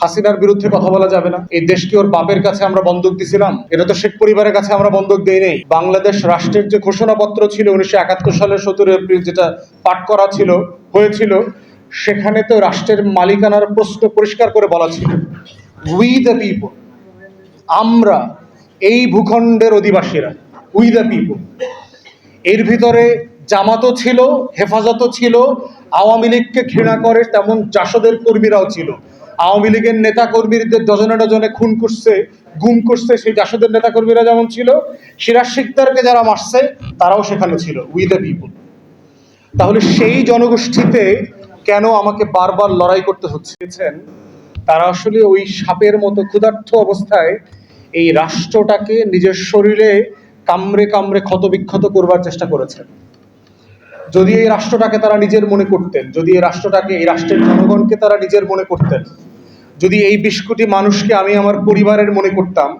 হাসিনার বিরুদ্ধে কথা বলা যাবে না। এই দেশকে ওর বাপের কাছে আমরা বন্দুক দিছিলাম? এটা তো শেখ পরিবারের কাছে আমরা বন্দুক দেই নেই। বাংলাদেশ রাষ্ট্রের যে ঘোষণাপত্র ছিল উনিশশো একাত্তর সালের সতেরো এপ্রিল যেটা পাঠ করা ছিল, হয়েছিল, সেখানে তো রাষ্ট্রের মালিকানার প্রশ্ন পরিষ্কার করে বলা ছিল। উই দ্য পিপল আমরা এই ভূখণ্ডের অধিবাসীরা উই দ্য পিপল এর ভিতরে জামাতও ছিল, হেফাজতও ছিল, আওয়ামী লীগকে ঘৃণা করে তেমন জাসদের কর্মীরাও ছিল। আওয়ামী লীগের নেতা কর্মীদের ডজনে ডজনে খুন করছে, গুম করছে সেই জাসদের নেতা কর্মীরা যেমন ছিল, সিরাজ শিকদারকে যারা মারছে, তারাও সেখানে ছিল উই দ্য পিপল তাহলে সেই জনগোষ্ঠীতে কেন আমাকে বারবার লড়াই করতে হচ্ছেন? তারা আসলে ওই সাপের মতো ক্ষুধার্থ অবস্থায় এই রাষ্ট্রটাকে নিজের শরীরে কামড়ে কামড়ে ক্ষতবিক্ষত করবার চেষ্টা করেছেন। যদি এই রাষ্ট্রটাকে তারা নিজের মনে করতেন, যদি এই রাষ্ট্রটাকে, এই রাষ্ট্রের জনগণকে তারা নিজের মনে করতেন যদি এই বিশ কোটি মানুষকে আমি আমার পরিবারের মনে করতাম,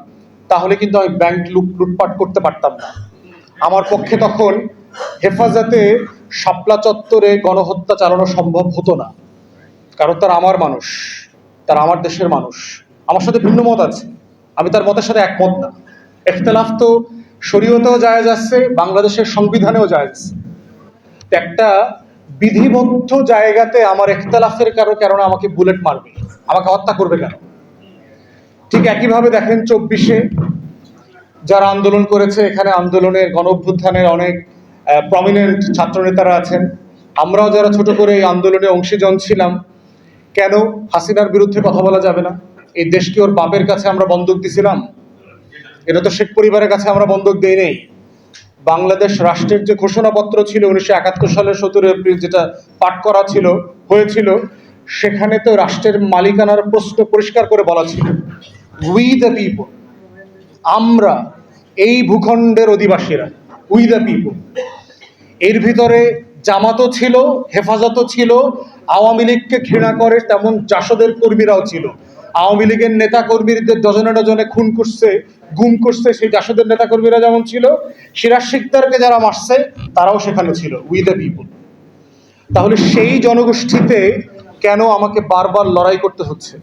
তাহলে কিন্তু আমি ব্যাংক লুট লুটপাট করতে পারতাম না। আমার পক্ষে তখন হেফাজতে শাপলা চত্বরে গণহত্যা চালানো সম্ভব হতো না। কারণ তার আমার মানুষ, তার আমার দেশের মানুষ। আমার সাথে ভিন্ন মত আছে, আমি তার মতের সাথে একমত না। এখতলাফ তো শরীয়তেও জায়েজ যাচ্ছে বাংলাদেশের সংবিধানেও যায় তো একটা বিধিবদ্ধ জায়গাতে আমার এখতলাফের কারও কারণে আমাকে বুলেট মারবে। আমাকে হত্যা করবে কেন? ঠিক একইভাবে দেখেন চব্বিশে যারা আন্দোলন করেছে, এখানে আন্দোলনের গণ অভ্যুত্থানের অনেক প্রমিনেন্ট ছাত্রনেতারা আছেন। আমরাও যারা ছোট করে এই আন্দোলনে অংশীজন ছিলাম, কেন হাসিনার বিরুদ্ধে কথা বলা যাবে না? এই দেশকে ওর বাপের কাছে আমরা বন্দুক দিছিলাম? এটা তো শেখ পরিবারের কাছে আমরা বন্দুক দেই নেই। বাংলাদেশ রাষ্ট্রের যে ঘোষণাপত্র ছিল উনিশশো একাত্তর সালের সতেরো এপ্রিল যেটা পাঠ করা ছিল, হয়েছিল, সেখানে তো রাষ্ট্রের মালিকানার প্রশ্ন পরিষ্কার করে বলা ছিল। উই দ্য পিপল আমরা এই ভূখণ্ডের অধিবাসীরা উই দ্য পিপল এর ভিতরে জামাতও ছিল, হেফাজতও ছিল, আওয়ামী লীগকে ঘৃণা করে তেমন জাসদের কর্মীরাও ছিল। আওয়ামী লীগের নেতা কর্মীদের ডজনে ডজনে খুন করছে গুম করছে সেই জাসদের নেতা কর্মীরা যেমন ছিল, সিরাজ শিকদারকে যারা মারছে, তারাও সেখানে ছিল উই দ্য পিপল তাহলে সেই জনগোষ্ঠীতে কেন আমাকে বারবার লড়াই করতে হচ্ছে?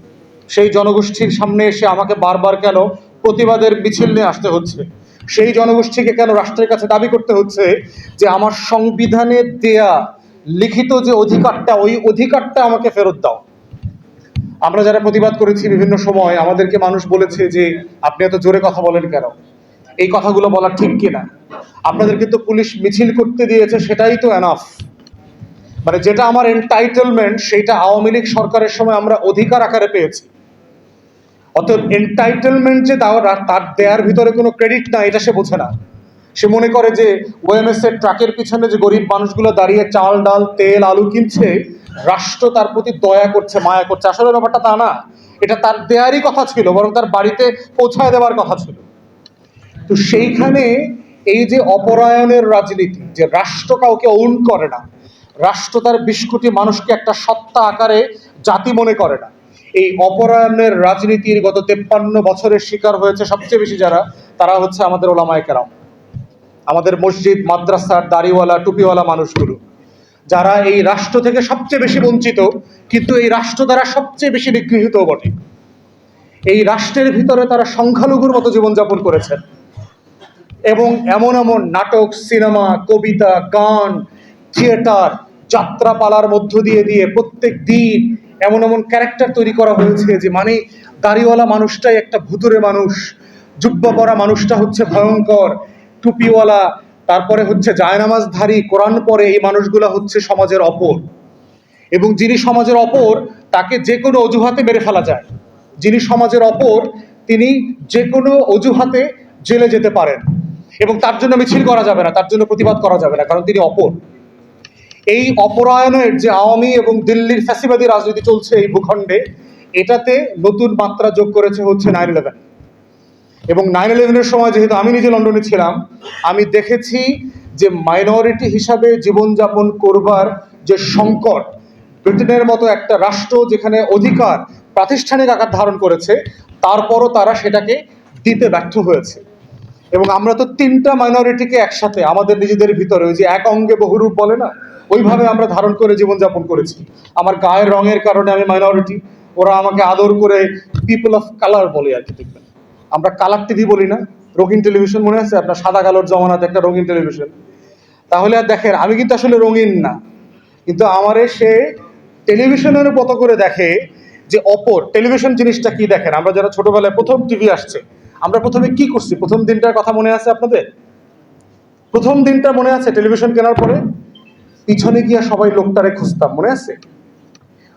সেই জনগোষ্ঠীর সামনে এসে আমাকে বারবার কেন প্রতিবাদের মিছিল নিয়ে আসতে হচ্ছে? সেই জনগোষ্ঠীকে কেন রাষ্ট্রের কাছে দাবি করতে হচ্ছে যে আমার সংবিধানে দেয়া লিখিত যে অধিকারটা, ওই অধিকারটা আমাকে ফেরত দাও? আমরা যারা প্রতিবাদ করেছি বিভিন্ন সময়, আমাদেরকে মানুষ বলেছে যে, আপনি এত জোরে কথা বলেন কেন? এই কথাগুলো বলা ঠিক কিনা? আপনাদের কিন্তু পুলিশ মিছিল করতে দিয়েছে, সেটাই তো এনাফ মানে যেটা আমার এন্টাইটেলমেন্ট সেটা আওয়ামী লীগ সরকারের সময় আমরা অধিকার আকারে পেয়েছি। অতএব এন্টাইটেলমেন্ট যে দেওয়ার তার দেওয়ার ভিতরে কোনো ক্রেডিট না এটা সে বোঝে না। সে মনে করে যে ওএমএস এর ট্রাকের পিছনে যে গরিব মানুষগুলো দাঁড়িয়ে চাল, ডাল, তেল, আলু কিনছে রাষ্ট্র তার প্রতি দয়া করছে, মায়া করছে। আসলে ব্যাপারটা তা না। এটা তার দেয়ারই কথা ছিল, বরং তার বাড়িতে পৌঁছায় দেওয়ার কথা ছিল। তো সেইখানে এই যে অপরায়ণের রাজনীতি, যে রাষ্ট্র কাউকে ওন করে না, রাষ্ট্র তার বিশ কোটি মানুষকে একটা সত্তা আকারে জাতি মনে করে না। এই অপরায়ণের রাজনীতির গত তেপ্পান্ন বছরের শিকার হয়েছে সবচেয়ে বেশি যারা, তারা হচ্ছে আমাদের ওলামায় কেরাম। আমাদের মসজিদ, মাদ্রাসার দাড়িওয়ালা, টুপিওয়ালা মানুষগুলো। যারা এই রাষ্ট্র থেকে সবচেয়ে বেশি বঞ্চিত, কিন্তু এই রাষ্ট্র দ্বারা সবচেয়ে বেশি নিগৃহীত বটে। এই রাষ্ট্রের ভিতরে তারা সংখ্যালঘুর মতো জীবনযাপন করেছেন। এবং এমন এমন নাটক, সিনেমা, কবিতা, গান, থিয়েটার, যাত্রাপালার মধ্য দিয়ে দিয়ে প্রত্যেক দিন এমন এমন ক্যারেক্টার তৈরি করা হয়েছে যে মানে দাড়িওয়ালা মানুষটাই একটা ভুতুরে মানুষ, জুব্বা পরা মানুষটা হচ্ছে ভয়ঙ্কর, টুপিওয়ালা তারপরে হচ্ছে জায়নামাজধারী কোরআন পরে এই মানুষগুলা হচ্ছে সমাজের অপর। এবং যিনি সমাজের অপর, তাকে যে কোনো অজুহাতে মেরে ফেলা যায়। যিনি সমাজের অপর, তিনি যে কোনো অজুহাতে জেলে যেতে পারেন। এবং তার জন্য মিছিল করা যাবে না, তার জন্য প্রতিবাদ করা যাবে না, কারণ তিনি অপর। এই অপরায়ণের যে আওয়ামী এবং দিল্লির ফ্যাসিবাদী রাজনীতি চলছে এই ভূখণ্ডে, এটাতে নতুন মাত্রা যোগ করেছে হচ্ছে নাইন ইলেভেন এবং নাইন ইলেভেনের সময় যেহেতু আমি নিজে লন্ডনে ছিলাম, আমি দেখেছি যে মাইনরিটি হিসাবে জীবনযাপন করবার যে সংকট, ব্রিটেনের মতো একটা রাষ্ট্র যেখানে অধিকার প্রাতিষ্ঠানিক আকার ধারণ করেছে, তারপরও তারা সেটাকে দিতে ব্যর্থ হয়েছে। এবং আমরা তো তিনটা মাইনরিটিকে একসাথে, আমাদের নিজেদের ভিতরে, ওই যে এক অঙ্গে বহুরূপ বলে না? ওইভাবে আমরা ধারণ করে জীবনযাপন করেছি। আমার গায়ের রঙের কারণে আমি মাইনরিটি ওরা আমাকে আদর করে পিপল অফ কালার বলে আর কি দেখবেন। আমরা কালার টিভি বলি না, রঙিন টেলিভিশন মনে আছে? আপনার সাদা কালোর জমানাতে একটা রঙিন টেলিভিশন তাহলে আর দেখেন, আমি কিন্তু আসলে রঙিন না। কিন্তু আমারে সে টেলিভিশনের মতো করে দেখে যে, অপর টেলিভিশন জিনিসটা কি দেখেন? আমরা যারা ছোটবেলায় প্রথম টিভি আসছে, আমরা প্রথমে কি করছি? প্রথম দিনটার কথা মনে আছে আপনাদের? প্রথম দিনটা মনে আছে টেলিভিশন কেনার পরে? পিছনে গিয়া সবাই লোকটারে খুঁজতাম, মনে আছে?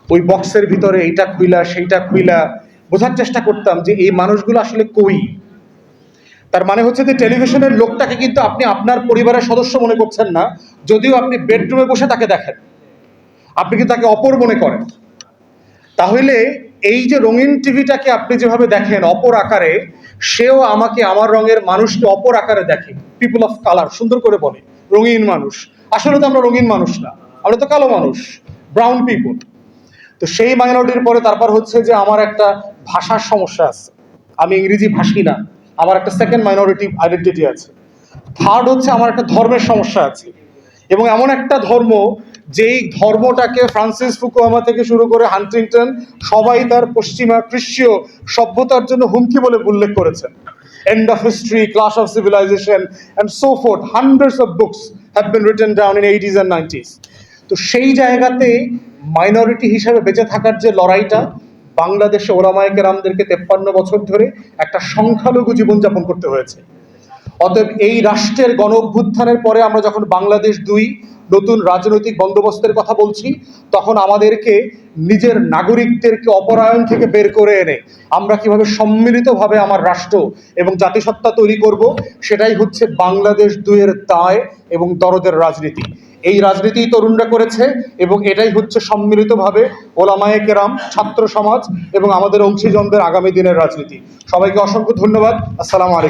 ওই বক্সের ভিতরে এইটা খুইলা, সেইটা খুইলা বোঝার চেষ্টা করতাম যে এই মানুষগুলো আসলে কই। তার মানে হচ্ছে যে টেলিভিশনের লোকটাকে কিন্তু আপনি আপনার পরিবারের সদস্য মনে করছেন না, যদিও আপনি বেডরুমে বসে তাকে দেখেন। আপনি কিন্তু তাকে অপর মনে করেন। তাহলে এই যে রঙিন টিভিটাকে আপনি যেভাবে দেখেন অপর আকারে, সেও আমাকে আমার রঙের মানুষকে অপর আকারে দেখে। পিপল অফ কালার সুন্দর করে বলে, রঙিন মানুষ। আসলে তো আমরা রঙিন মানুষ না, আমরা তো কালো মানুষ ব্রাউন পিপল তো সেই মাইনরিটির পরে তারপর হচ্ছে যে আমার একটা ভাষার সমস্যা আছে। আমি ইংরেজি ভাষী না, আমার একটা সেকেন্ড মাইনরিটি আইডেন্টিটি আছে। থার্ড হচ্ছে আমার একটা ধর্মের সমস্যা আছে। এবং এমন একটা ধর্ম যেই ধর্মটাকে ফ্রান্সিস ফুকুয়ামা থেকে শুরু করে হান্টিংটন সবাই তার পশ্চিমা খ্রিস্টীয় সভ্যতার জন্য হুমকি বলে উল্লেখ করেছেন। End of history clash of civilisation and so forth hundreds of books have been written down in eighties and nineties তো সেই জায়গাতে মাইনরিটি হিসেবে বেঁচে থাকার যে লড়াইটা বাংলাদেশে ওলামায় কেরামদেরকে তেপ্পান্ন বছর ধরে একটা সংখ্যালঘু জীবনযাপন করতে হয়েছে। অতএব এই রাষ্ট্রের গণ অভ্যুত্থানের পরে আমরা যখন বাংলাদেশ দুই নতুন রাজনৈতিক বন্দোবস্তের কথা বলছি, তখন আমাদেরকে নিজের নাগরিকদেরকে অপরায়ণ থেকে বের করে এনে আমরা কীভাবে সম্মিলিতভাবে আমার রাষ্ট্র এবং জাতিসত্তা তৈরি করব, সেটাই হচ্ছে বাংলাদেশ দুয়ের দায় এবং দরদের রাজনীতি। এই রাজনীতি তরুণরা করেছে এবং এটাই হচ্ছে সম্মিলিতভাবে ওলামায়ে কেরাম, ছাত্র সমাজ এবং আমাদের অংশীজনদের আগামী দিনের রাজনীতি। সবাইকে অসংখ্য ধন্যবাদ। আসসালামু আলাইকুম।